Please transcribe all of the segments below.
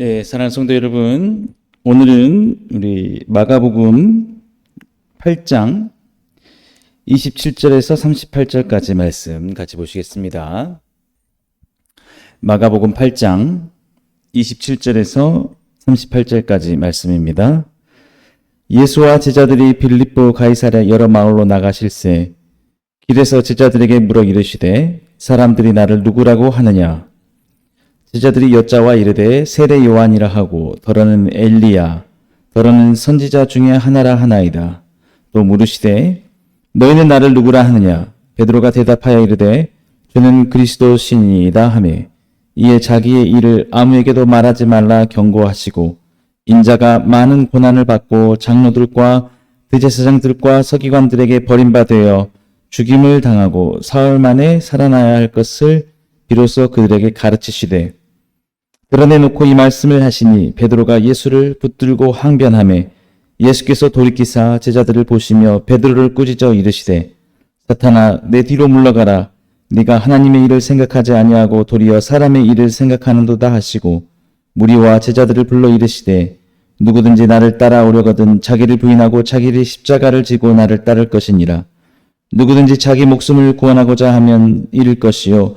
네, 사랑하는 성도 여러분, 오늘은 우리 마가복음 8장 27절에서 38절까지 말씀 같이 보시겠습니다. 마가복음 8장 27절에서 38절까지 말씀입니다. 예수와 제자들이 빌립보 가이사랴 여러 마을로 나가실새 길에서 제자들에게 물어 이르시되 사람들이 나를 누구라고 하느냐 제자들이 여자와 이르되 세례 요한이라 하고 더러는 엘리야 더러는 선지자 중에 하나라 하나이다. 또 물으시되 너희는 나를 누구라 하느냐? 베드로가 대답하여 이르되 저는 그리스도 신이다 하매 이에 자기의 일을 아무에게도 말하지 말라 경고하시고 인자가 많은 고난을 받고 장로들과 대제사장들과 서기관들에게 버림받되어 죽임을 당하고 사흘 만에 살아나야 할 것을 비로소 그들에게 가르치시되 드러내놓고 이 말씀을 하시니 베드로가 예수를 붙들고 항변하매 예수께서 돌이키사 제자들을 보시며 베드로를 꾸짖어 이르시되 사탄아 내 뒤로 물러가라. 네가 하나님의 일을 생각하지 아니하고 도리어 사람의 일을 생각하는도다 하시고 무리와 제자들을 불러 이르시되 누구든지 나를 따라오려거든 자기를 부인하고 자기를 십자가를 지고 나를 따를 것이니라. 누구든지 자기 목숨을 구원하고자 하면 잃을 것이요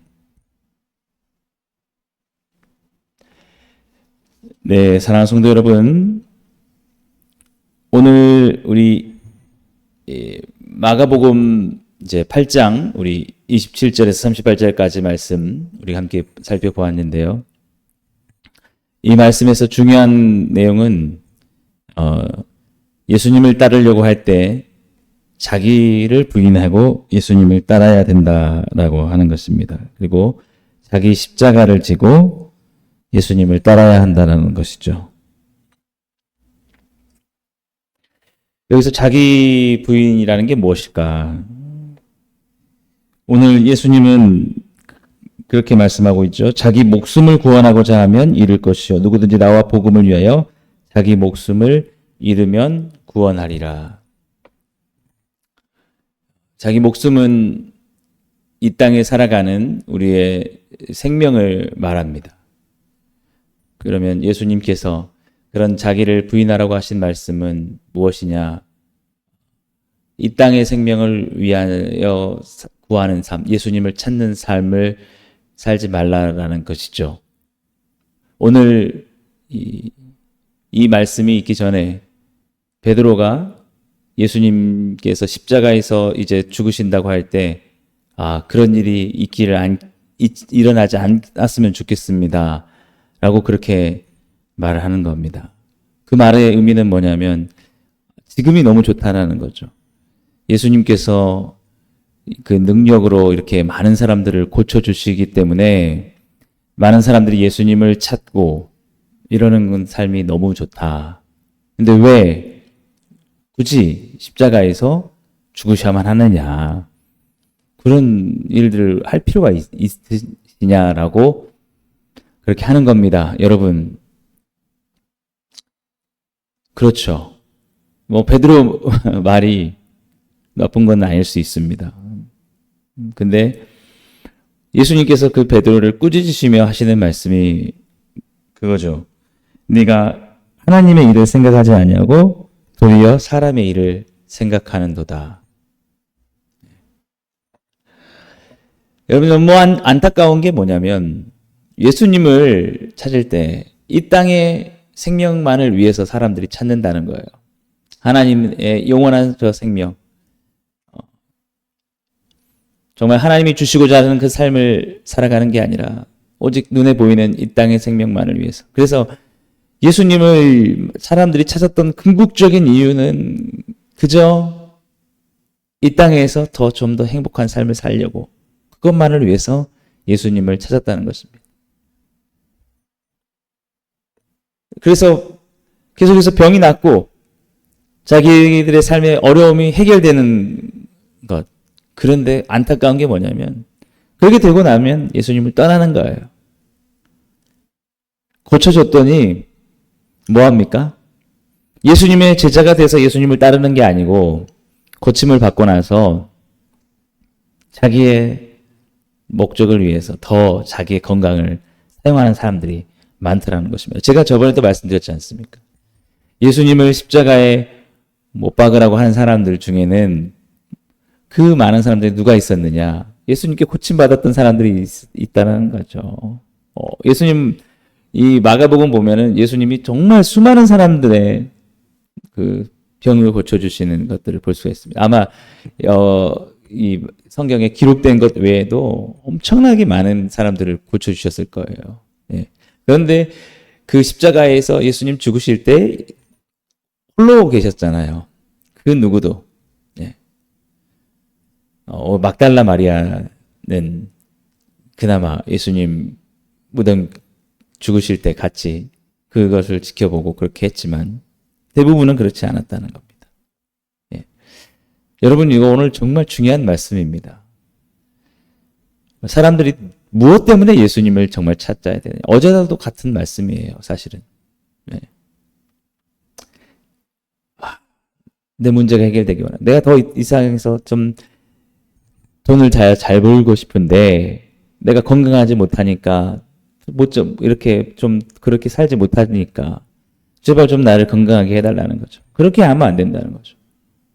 네, 사랑하는 성도 여러분. 오늘 우리 예, 마가복음 이제 8장 우리 27절에서 38절까지 말씀 우리 함께 살펴보았는데요. 이 말씀에서 중요한 내용은 어, 예수님을 따르려고 할 때 자기를 부인하고 예수님을 따라야 된다라고 하는 것입니다. 그리고 자기 십자가를 지고 예수님을 따라야 한다는 것이죠. 여기서 자기 부인이라는 게 무엇일까? 오늘 예수님은 그렇게 말씀하고 있죠. 자기 목숨을 구원하고자 하면 잃을 것이요. 누구든지 나와 복음을 위하여 자기 목숨을 잃으면 구원하리라. 자기 목숨은 이 땅에 살아가는 우리의 생명을 말합니다. 그러면 예수님께서 그런 자기를 부인하라고 하신 말씀은 무엇이냐? 이 땅의 생명을 위하여 구하는 삶, 예수님을 찾는 삶을 살지 말라라는 것이죠. 오늘 이, 이 말씀이 있기 전에 베드로가 예수님께서 십자가에서 이제 죽으신다고 할 때, 아, 그런 일이 있기를 안, 일어나지 않았으면 좋겠습니다. 라고 그렇게 말을 하는 겁니다. 그 말의 의미는 뭐냐면 지금이 너무 좋다라는 거죠. 예수님께서 그 능력으로 이렇게 많은 사람들을 고쳐주시기 때문에 많은 사람들이 예수님을 찾고 이러는 삶이 너무 좋다. 근데 왜 굳이 십자가에서 죽으셔야만 하느냐. 그런 일들을 할 필요가 있, 있으냐라고 그렇게 하는 겁니다. 여러분. 그렇죠. 뭐 베드로 말이 나쁜 건 아닐 수 있습니다. 근데 예수님께서 그 베드로를 꾸짖으시며 하시는 말씀이 그거죠. 네가 하나님의 일을 생각하지 아니하고 도리어 사람의 일을 생각하는도다. 여러분 너무 안, 안타까운 게 뭐냐면 예수님을 찾을 때 이 땅의 생명만을 위해서 사람들이 찾는다는 거예요. 하나님의 영원한 저 생명. 어. 정말 하나님이 주시고자 하는 그 삶을 살아가는 게 아니라 오직 눈에 보이는 이 땅의 생명만을 위해서. 그래서 예수님을 사람들이 찾았던 궁극적인 이유는 그저 이 땅에서 더 좀더 행복한 삶을 살려고 그것만을 위해서 예수님을 찾았다는 것입니다. 그래서 계속해서 병이 낫고 자기들의 삶의 어려움이 해결되는 것. 그런데 안타까운 게 뭐냐면 그렇게 되고 나면 예수님을 떠나는 거예요. 고쳐줬더니 뭐 합니까? 예수님의 제자가 돼서 예수님을 따르는 게 아니고 고침을 받고 나서 자기의 목적을 위해서 더 자기의 건강을 사용하는 사람들이 많더라는 것입니다. 제가 저번에도 말씀드렸지 않습니까? 예수님을 십자가에 못 박으라고 하는 사람들 중에는 그 많은 사람들이 누가 있었느냐? 예수님께 고침받았던 사람들이 있, 다는 거죠. 어, 예수님, 이 마가복음 보면은 예수님이 정말 수많은 사람들의 그 병을 고쳐주시는 것들을 볼 수가 있습니다. 아마, 어, 이 성경에 기록된 것 외에도 엄청나게 많은 사람들을 고쳐주셨을 거예요. 예. 그런데 그 십자가에서 예수님 죽으실 때 홀로 계셨잖아요. 그 누구도. 예. 어, 막달라 마리아는 그나마 예수님 무덤 죽으실 때 같이 그것을 지켜보고 그렇게 했지만 대부분은 그렇지 않았다는 겁니다. 예. 여러분 이거 오늘 정말 중요한 말씀입니다. 사람들이 무엇 때문에 예수님을 정말 찾아야 되냐. 어제도 같은 말씀이에요, 사실은. 네. 내 문제가 해결되기 원해. 내가 더이 세상에서 좀 돈을 잘, 잘 벌고 싶은데, 내가 건강하지 못하니까, 못 좀, 이렇게 좀, 그렇게 살지 못하니까, 제발 좀 나를 건강하게 해달라는 거죠. 그렇게 하면 안 된다는 거죠.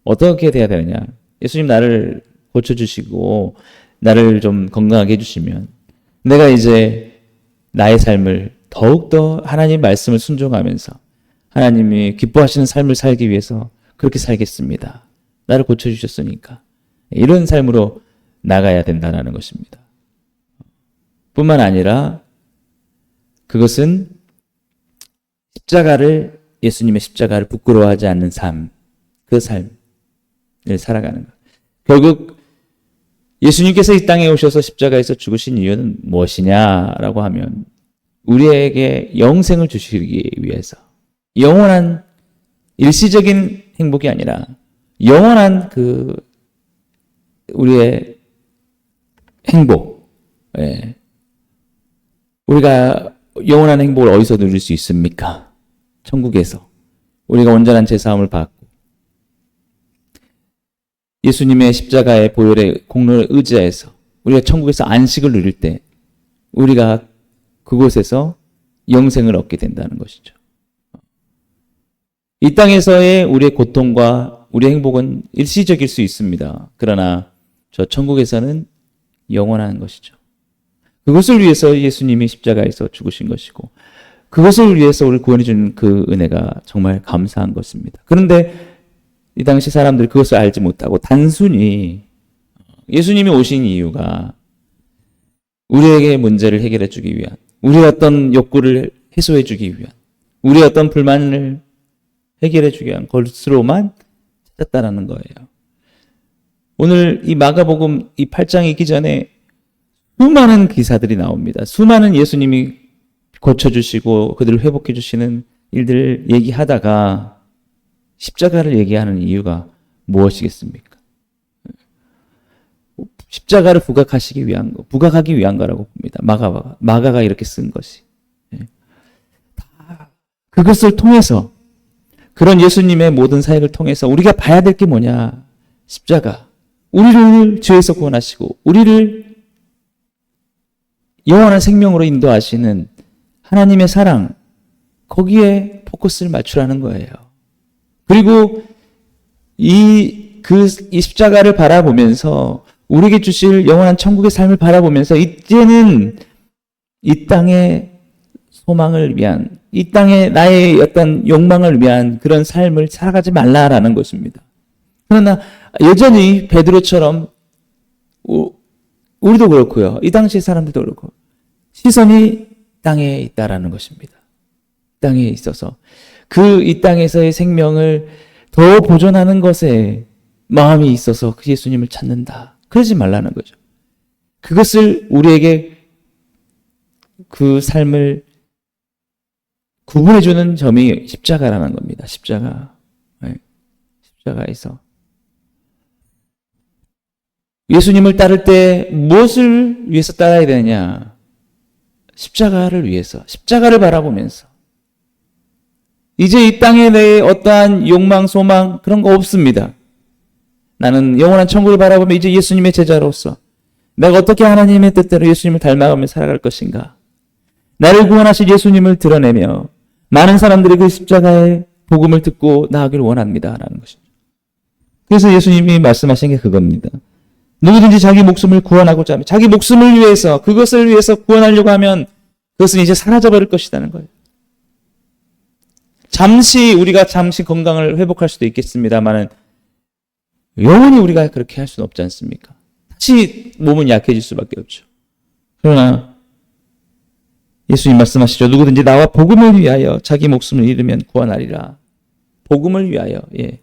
어떻게 돼야 되느냐. 예수님 나를 고쳐주시고, 나를 좀 건강하게 해주시면, 내가 이제 나의 삶을 더욱더 하나님 말씀을 순종하면서, 하나님이 기뻐하시는 삶을 살기 위해서 그렇게 살겠습니다. 나를 고쳐주셨으니까. 이런 삶으로 나가야 된다는 것입니다. 뿐만 아니라 그것은 십자가를 예수님의 십자가를 부끄러워하지 않는 삶, 그 삶을 살아가는 것. 결국 예수님께서 이 땅에 오셔서 십자가에서 죽으신 이유는 무엇이냐라고 하면 우리에게 영생을 주시기 위해서 영원한 일시적인 행복이 아니라 영원한 그 우리의 행복, 예. 우리가 영원한 행복을 어디서 누릴 수 있습니까? 천국에서 우리가 온전한 제사함을 받고 예수님의 십자가의 보혈의 공로를 의지해서 우리가 천국에서 안식을 누릴 때 우리가 그곳에서 영생을 얻게 된다는 것이죠. 이 땅에서의 우리의 고통과 우리의 행복은 일시적일 수 있습니다. 그러나 저 천국에서는 영원한 것이죠. 그것을 위해서 예수님이 십자가에서 죽으신 것이고 그것을 위해서 우리 구원해 주는 그 은혜가 정말 감사한 것입니다. 그런데 이 당시 사람들이 그것을 알지 못하고 단순히 예수님이 오신 이유가 우리에게 문제를 해결해 주기 위한 우리의 어떤 욕구를 해소해 주기 위한 우리의 어떤 불만을 해결해 주기 위한 것으로만 찾았다라는 거예요. 오늘 이 마가복음 이 8장 있기 전에 수많은 기사들이 나옵니다. 수많은 예수님이 고쳐주시고 그들을 회복해 주시는 일들을 얘기하다가 십자가를 얘기하는 이유가 무엇이겠습니까? 십자가를 부각하시기 위한 거, 부각하기 위한 거라고 봅니다. 마가가, 마가가 이렇게 쓴 것이. 예. 그것을 통해서 그런 예수님의 모든 사역을 통해서 우리가 봐야 될 게 뭐냐? 십자가. 우리를 죄에서 구원하시고 우리를 영원한 생명으로 인도하시는 하나님의 사랑 거기에 포커스를 맞추라는 거예요. 그리고 이, 그, 이 십자가를 바라보면서 우리에게 주실 영원한 천국의 삶을 바라보면서 이제는 이 땅에 소망을 위한 이 땅에 나의 어떤 욕망을 위한 그런 삶을 살아가지 말라라는 것입니다. 그러나 여전히 베드로처럼 우리도 그렇고요. 이 당시 사람들도 그렇고 시선이 땅에 있다라는 것입니다. 땅에 있어서 그 이 땅에서의 생명을 더 보존하는 것에 마음이 있어서 그 예수님을 찾는다. 그러지 말라는 거죠. 그것을 우리에게 그 삶을 구분해주는 점이 십자가라는 겁니다. 십자가. 네. 십자가에서. 예수님을 따를 때 무엇을 위해서 따라야 되느냐? 십자가를 위해서, 십자가를 바라보면서. 이제 이 땅에 내 어떠한 욕망, 소망, 그런 거 없습니다. 나는 영원한 천국을 바라보며 이제 예수님의 제자로서 내가 어떻게 하나님의 뜻대로 예수님을 닮아가며 살아갈 것인가? 나를 구원하실 예수님을 드러내며 많은 사람들이 그 십자가의 복음을 듣고 나아가길 원합니다. 라는 것이죠. 그래서 예수님이 말씀하신 게 그겁니다. 누구든지 자기 목숨을 구원하고자 하면 자기 목숨을 위해서 그것을 위해서 구원하려고 하면 그것은 이제 사라져버릴 것이라는 거예요. 잠시 우리가 잠시 건강을 회복할 수도 있겠습니다만은 영원히 우리가 그렇게 할 수는 없지 않습니까? 다시 몸은 약해질 수밖에 없죠. 그러나 예수님 말씀하시죠. 누구든지 나와 복음을 위하여 자기 목숨을 잃으면 구원하리라. 복음을 위하여. 예.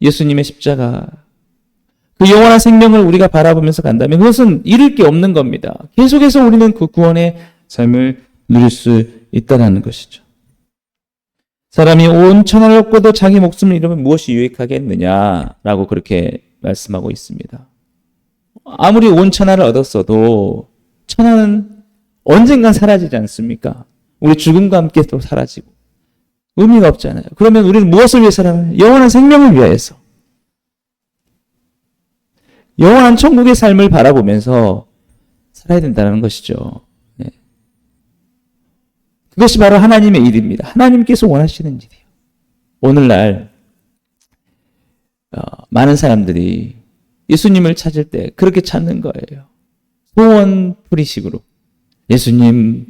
예수님의 십자가 그 영원한 생명을 우리가 바라보면서 간다면 그것은 잃을 게 없는 겁니다. 계속해서 우리는 그 구원의 삶을 누릴 수 있다는 것이죠. 사람이 온 천하를 얻고도 자기 목숨을 잃으면 무엇이 유익하겠느냐라고 그렇게 말씀하고 있습니다. 아무리 온 천하를 얻었어도 천하는 언젠간 사라지지 않습니까? 우리 죽음과 함께 또 사라지고 의미가 없잖아요. 그러면 우리는 무엇을 위해 살아요? 영원한 생명을 위하여서 영원한 천국의 삶을 바라보면서 살아야 된다는 것이죠. 네. 그것이 바로 하나님의 일입니다. 하나님께서 원하시는 일이에요. 오늘날 어, 많은 사람들이 예수님을 찾을 때 그렇게 찾는 거예요. 소원 풀이식으로. 예수님,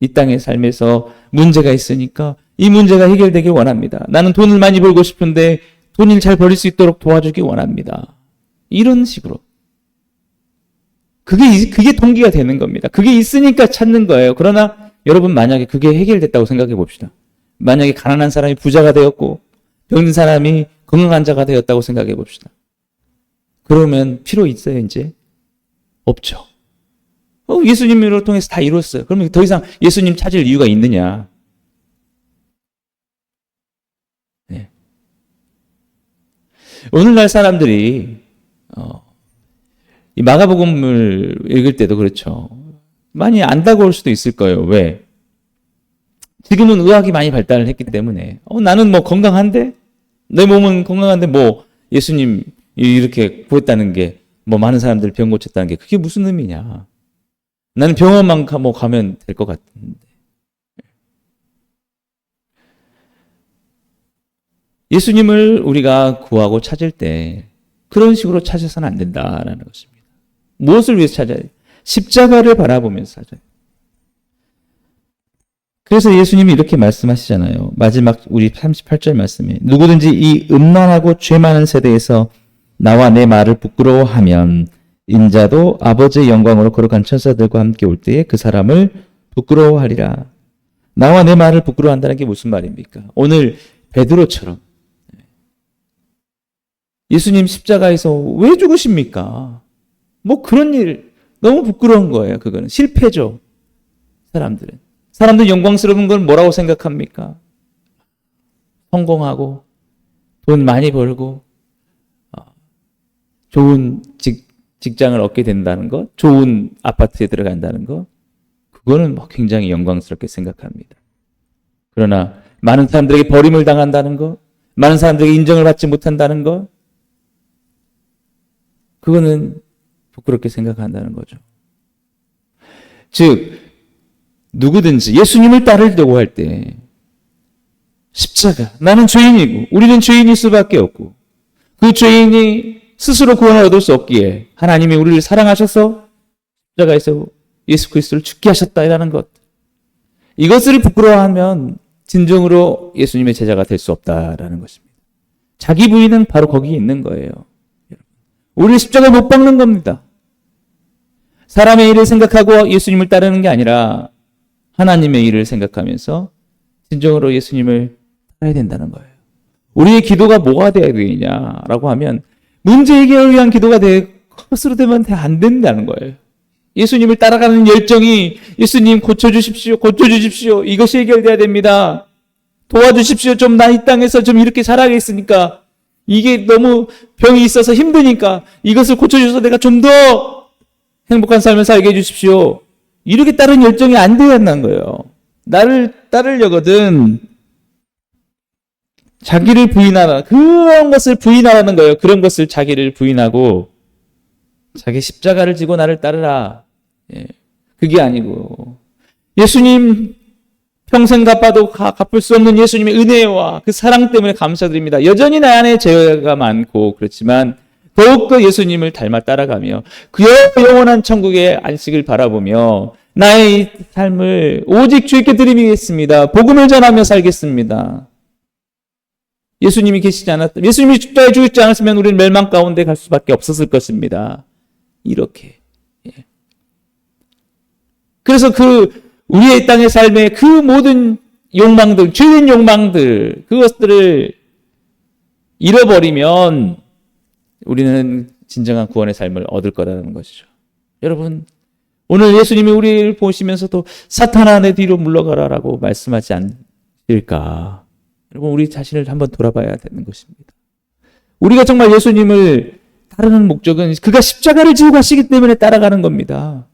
이 땅의 삶에서 문제가 있으니까 이 문제가 해결되길 원합니다. 나는 돈을 많이 벌고 싶은데 돈을 잘 벌릴 수 있도록 도와주기 원합니다. 이런 식으로. 그게, 그게 동기가 되는 겁니다. 그게 있으니까 찾는 거예요. 그러나 여러분 만약에 그게 해결됐다고 생각해 봅시다. 만약에 가난한 사람이 부자가 되었고 병든 사람이 건강한 자가 되었다고 생각해 봅시다. 그러면 필요 있어요, 이제? 없죠. 어, 예수님으로 통해서 다 이뤘어요. 그러면 더 이상 예수님 찾을 이유가 있느냐? 네. 오늘날 사람들이 어, 이 마가복음을 읽을 때도 그렇죠. 많이 안다고 할 수도 있을 거예요. 왜? 지금은 의학이 많이 발달을 했기 때문에 어, 나는 뭐 건강한데 내 몸은 건강한데 뭐 예수님 이렇게 구했다는 게 뭐 많은 사람들 병 고쳤다는 게 그게 무슨 의미냐? 나는 병원만 가, 뭐 가면 될 것 같은데. 예수님을 우리가 구하고 찾을 때 그런 식으로 찾아서는 안 된다라는 것입니다. 무엇을 위해서 찾아야 돼? 십자가를 바라보면서 돼. 그래서 예수님이 이렇게 말씀하시잖아요. 마지막 우리 38절 말씀에 누구든지 이 음란하고 죄 많은 세대에서 나와 내 말을 부끄러워하면 인자도 아버지의 영광으로 거룩한 천사들과 함께 올 때에 그 사람을 부끄러워하리라. 나와 내 말을 부끄러워한다는 게 무슨 말입니까? 오늘 베드로처럼 예수님 십자가에서 왜 죽으십니까? 뭐 그런 일 너무 부끄러운 거예요. 그거는 실패죠. 사람들은 사람들 영광스러운 건 뭐라고 생각합니까? 성공하고 돈 많이 벌고 어, 좋은 직, 직장을 얻게 된다는 것, 좋은 아파트에 들어간다는 것, 그거는 뭐 굉장히 영광스럽게 생각합니다. 그러나 많은 사람들에게 버림을 당한다는 것, 많은 사람들에게 인정을 받지 못한다는 것, 그거는 부끄럽게 생각한다는 거죠. 즉, 누구든지 예수님을 따르려고 할 때, 십자가, 나는 죄인이고, 우리는 죄인일 수밖에 없고, 그 죄인이 스스로 구원을 얻을 수 없기에, 하나님이 우리를 사랑하셔서 십자가에서 예수 그리스도를 죽게 하셨다라는 것. 이것을 부끄러워하면 진정으로 예수님의 제자가 될 수 없다라는 것입니다. 자기 부인은 바로 거기에 있는 거예요. 우리는 십자가 못 박는 겁니다. 사람의 일을 생각하고 예수님을 따르는 게 아니라 하나님의 일을 생각하면서 진정으로 예수님을 따라야 된다는 거예요. 우리의 기도가 뭐가 되어야 되냐라고 하면 문제 해결을 위한 기도가 되 것으로 되면 안 된다는 거예요. 예수님을 따라가는 열정이 예수님 고쳐주십시오, 고쳐주십시오. 이것이 해결돼야 됩니다. 도와주십시오. 좀 나 이 땅에서 좀 이렇게 살아가겠으니까 이게 너무 병이 있어서 힘드니까 이것을 고쳐주셔서 내가 좀 더 행복한 삶을 살게 해주십시오. 이렇게 따른 열정이 안 되었는 거예요. 나를 따르려거든 자기를 부인하라 그런 것을 부인하라는 거예요. 그런 것을 자기를 부인하고 자기 십자가를 지고 나를 따르라. 예, 그게 아니고 예수님 평생 갚아도 가- 갚을 수 없는 예수님의 은혜와 그 사랑 때문에 감사드립니다. 여전히 나 안에 죄가 많고 그렇지만 더욱더 예수님을 닮아 따라가며 그 영원한 천국의 안식을 바라보며 나의 삶을 오직 주께 드리겠습니다. 복음을 전하며 살겠습니다. 예수님이 계시지 않았다. 예수님이 십자가에 죽지 않았으면 우리는 멸망 가운데 갈 수밖에 없었을 것입니다. 이렇게. 예. 그래서 그 우리의 땅의 삶의 그 모든 욕망들, 죄된 욕망들, 그것들을 잃어버리면 우리는 진정한 구원의 삶을 얻을 거라는 것이죠. 여러분, 오늘 예수님이 우리를 보시면서도 사탄아 내 뒤로 물러가라라고 말씀하지 않을까? 여러분, 우리 자신을 한번 돌아봐야 되는 것입니다. 우리가 정말 예수님을 따르는 목적은 그가 십자가를 지고 가시기 때문에 따라가는 겁니다.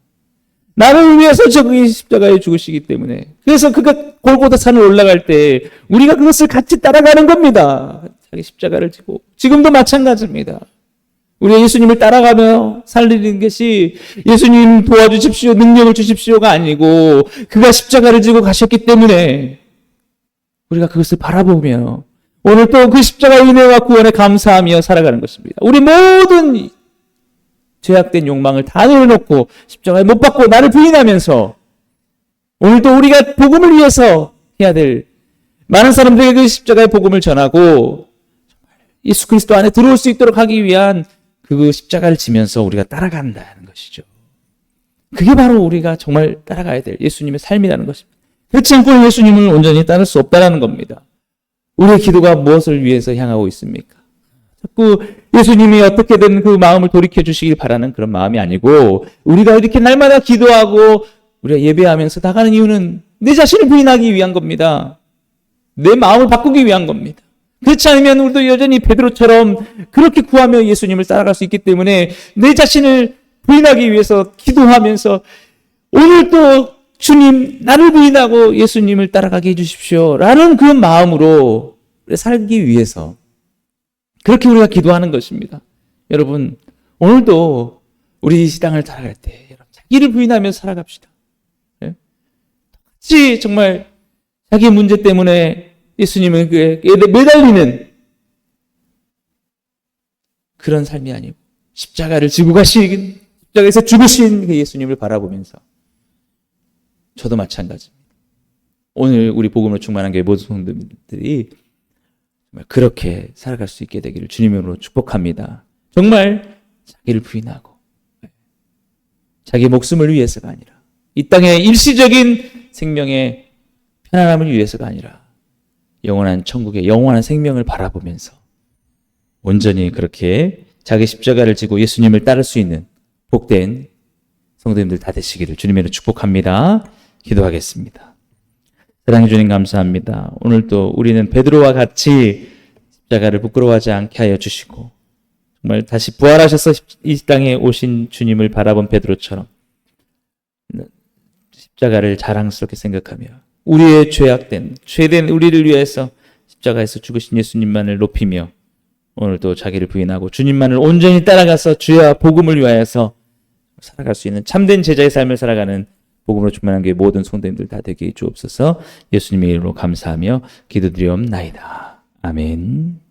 나를 위해서 저기 십자가에 죽으시기 때문에. 그래서 그가 골고다 산을 올라갈 때 우리가 그것을 같이 따라가는 겁니다. 자기 십자가를 지고. 지금도 마찬가지입니다. 우리가 예수님을 따라가며 살리는 것이 예수님 도와주십시오, 능력을 주십시오가 아니고 그가 십자가를 지고 가셨기 때문에 우리가 그것을 바라보며 오늘 또 그 십자가의 은혜와 구원에 감사하며 살아가는 것입니다. 우리 모든 죄악된 욕망을 다 내려놓고 십자가에 못 박고 나를 부인하면서 오늘도 우리가 복음을 위해서 해야 될 많은 사람들에게 그 십자가의 복음을 전하고 예수 그리스도 안에 들어올 수 있도록 하기 위한 그 십자가를 지면서 우리가 따라간다는 것이죠. 그게 바로 우리가 정말 따라가야 될 예수님의 삶이라는 것입니다. 그렇지 않고 예수님을 온전히 따를 수 없다는 겁니다. 우리의 기도가 무엇을 위해서 향하고 있습니까? 자꾸 예수님이 어떻게든 그 마음을 돌이켜 주시길 바라는 그런 마음이 아니고 우리가 이렇게 날마다 기도하고 우리가 예배하면서 나가는 이유는 내 자신을 부인하기 위한 겁니다. 내 마음을 바꾸기 위한 겁니다. 그렇지 않으면 우리도 여전히 베드로처럼 그렇게 구하며 예수님을 따라갈 수 있기 때문에 내 자신을 부인하기 위해서 기도하면서 오늘 또 주님 나를 부인하고 예수님을 따라가게 해주십시오 라는 그 마음으로 살기 위해서 그렇게 우리가 기도하는 것입니다. 여러분 오늘도 우리 이 땅을 살아갈 때 여러분, 자기를 부인하며 살아갑시다. 예? 같이 정말 자기 문제 때문에 예수님은 그에 매달리는 그런 삶이 아니고 십자가를 지고 가신 십자가에서 죽으신 그 예수님을 바라보면서 저도 마찬가지입니다. 오늘 우리 복음으로 충만한 교회 모든 성도들이 그렇게 살아갈 수 있게 되기를 주님으로 축복합니다. 정말 자기를 부인하고 자기 목숨을 위해서가 아니라 이 땅의 일시적인 생명의 편안함을 위해서가 아니라 영원한 천국의 영원한 생명을 바라보면서 온전히 그렇게 자기 십자가를 지고 예수님을 따를 수 있는 복된 성도님들 다 되시기를 주님으로 축복합니다. 기도하겠습니다. 사랑해 주님 감사합니다. 오늘도 우리는 베드로와 같이 십자가를 부끄러워하지 않게 하여 주시고 정말 다시 부활하셔서 이 땅에 오신 주님을 바라본 베드로처럼 십자가를 자랑스럽게 생각하며 우리의 죄악된 죄된 우리를 위해서 십자가에서 죽으신 예수님만을 높이며 오늘도 자기를 부인하고 주님만을 온전히 따라가서 주와 복음을 위하여서 살아갈 수 있는 참된 제자의 삶을 살아가는 복음으로 충만한 게 모든 성도님들 다 되게 주옵소서 예수님의 이름으로 감사하며 기도드리옵나이다. 아멘.